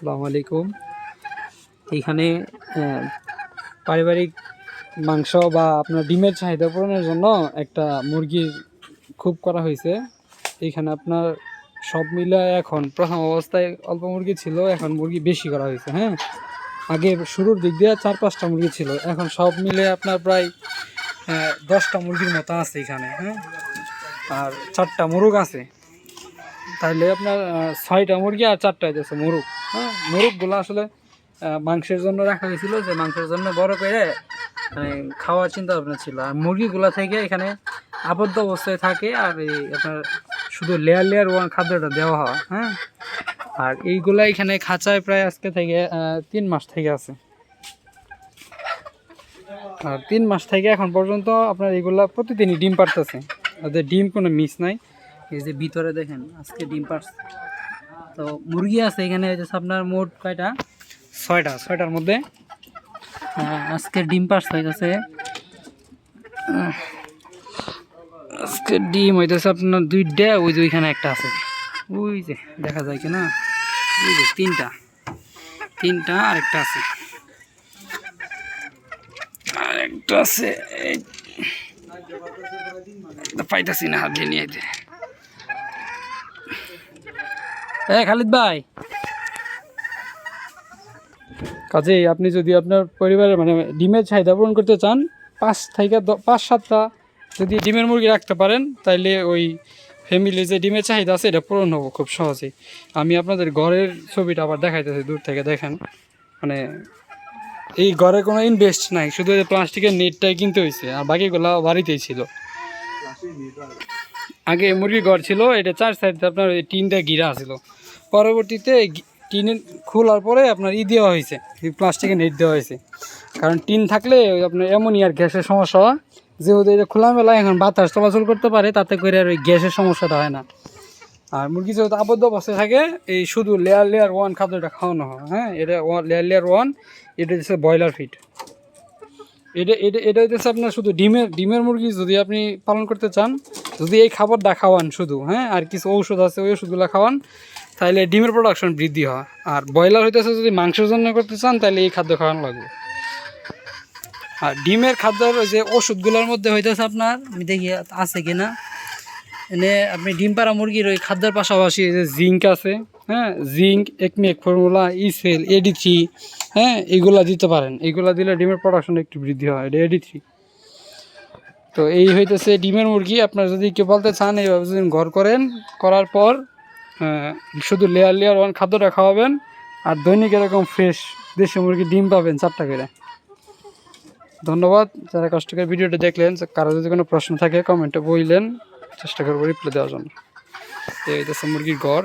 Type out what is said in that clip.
আসসালামু আলাইকুম। এইখানে আহ, পারিবারিক মাংস বা আপনার ডিমের চাহিদা পূরণের জন্য একটা মুরগির খুব করা হয়েছে। এইখানে আপনার সব মিলে এখন প্রথম অবস্থায় অল্প মুরগি ছিল এখন মুরগি বেশি করা হয়েছে হ্যাঁ? আগে শুরুর দিক দিয়ে চার পাঁচটা মুরগি ছিল এখন সব মিলে আপনার প্রায় দশটা মুরগির মতো আছে এখানে হ্যাঁ? আর চারটা মুরগ আছে। তাহলে আপনার ছয়টা মুরগি আর চারটা আছে মুরগ। হ্যাঁ মুরগগুলো আসলে মাংসের জন্য রাখা হয়েছিল, যে মাংসের জন্য বড় করে মানে খাওয়ার চিন্তা ভাবনা ছিল। আর মুরগিগুলো থেকে এখানে আবদ্ধ অবস্থায় থাকে, আর এই আপনার শুধু লেয়ার লেয়ার ওয়ান খাদ্যটা দেওয়া হয় হ্যাঁ? আর এইগুলা এখানে খাঁচায় প্রায় আজকে থেকে তিন মাস থেকে আছে। আর তিন মাস থেকে এখন পর্যন্ত আপনার এগুলা প্রতিদিনই ডিম পারতেছে ওদের ডিম কোনো মিস নাই, এই যে ভিতরে দেখেন, আজকে ডিম পারছে তো মুরগি আছে এখানে হচ্ছে আপনার মোট কয়টা? ছয়টা ছয়টার মধ্যে। আজকে ডিম পারছে হইতেছে। আজকে ডিম হইতেছে আপনার দুইটা ওই যে ওইখানে একটা আছে। ওই যে দেখা যায় কিনা ওই যে তিনটা। তিনটা আর একটা আছে। আর একটা আছে পাইতাছি না হাত দিয়ে নিয়ে খালিদ ভাই। কাজেই আপনি যদি আপনার পরিবারের মানে ডিমের চাহিদা পূরণ করতে চান, পাঁচ থেকে পাঁচ সাতটা যদি ডিমের মুরগি রাখতে পারেন, তাইলে ওই ফ্যামিলি যে ডিমের চাহিদা আছে, এটা পূরণ হব খুব সহজেই আমি আপনাদের ঘরের ছবিটা আবার দেখাইতেছি, দূর থেকে দেখেন। মানে এই ঘরে কোনো ইনভেস্ট নাই, শুধু প্লাস্টিকের নেটটাই কিনতে হয়েছে আর বাকিগুলো বাড়িতেই ছিল। আগে মুরগি ঘর ছিল, এটা চার সাইডে আপনার ওই টিনটা গিরা ছিল পরবর্তীতে টিনের খোলার পরে আপনার ই দেওয়া হয়েছে প্লাস্টিকের নেট দেওয়া হয়েছে। কারণ টিন থাকলে আপনার অ্যামোনিয়ার গ্যাসের সমস্যা হয়। যেহেতু এটা খোলামেলা, এখন বাতাস চলাচল করতে পারে, তাতে করে আর ওই গ্যাসের সমস্যাটা হয় না। আর মুরগি যেহেতু আবদ্ধ অবস্থায় থাকে, এই শুধু লেয়ার লেয়ার ওয়ান খাদ্যটা খাওয়ানো হয় হ্যাঁ? এটা লেয়ার লেয়ার ওয়ান এটা হচ্ছে ব্রয়লার ফিড এটা এটা এটা হচ্ছে আপনার শুধু ডিমের ডিমের মুরগি যদি আপনি পালন করতে চান যদি এই খাবারটা খাওয়ান শুধু হ্যাঁ? আর কিছু ঔষধ আছে, ওই ওষুধগুলো খাওয়ান তাহলে ডিমের প্রোডাকশন বৃদ্ধি হয়। আর ব্রয়লার হইতেছে, যদি মাংসের জন্য করতে চান তাহলে এই খাদ্য খাওয়ানো লাগবে। আর ডিমের খাদ্যর ওই যে ওষুধগুলোর মধ্যে হইতেছে আপনার, আমি দেখি আছে কিনা। এনে আপনি ডিম পাড়া মুরগির ওই খাদ্যের পাশাপাশি যে জিঙ্ক আছে হ্যাঁ? জিঙ্ক, একমেক, ফর্মুলা, ইসেল, এডি থ্রি হ্যাঁ? এইগুলা দিতে পারেন। এইগুলা দিলে ডিমের প্রোডাকশন একটু বৃদ্ধি হয়, এটা এডি থ্রি। তো এই হইতেছে ডিমের মুরগি। আপনার যদি কেউ বলতে চান এইভাবে যদি ঘর করেন, করার পর শুধু লেয়ার লেয়ার ওয়ান খাদ্যটা খাওয়াবেন, আর দৈনিক এরকম ফ্রেশ দেশি মুরগি ডিম পাবেন চারটা করে। ধন্যবাদ। যারা কষ্ট করে ভিডিওটা দেখলেন, কারও যদি কোনো প্রশ্ন থাকে কমেন্টে বললেন, চেষ্টা করব রিপ্লাই দেওয়ার জন্য। এই হইতেছে মুরগির ঘর।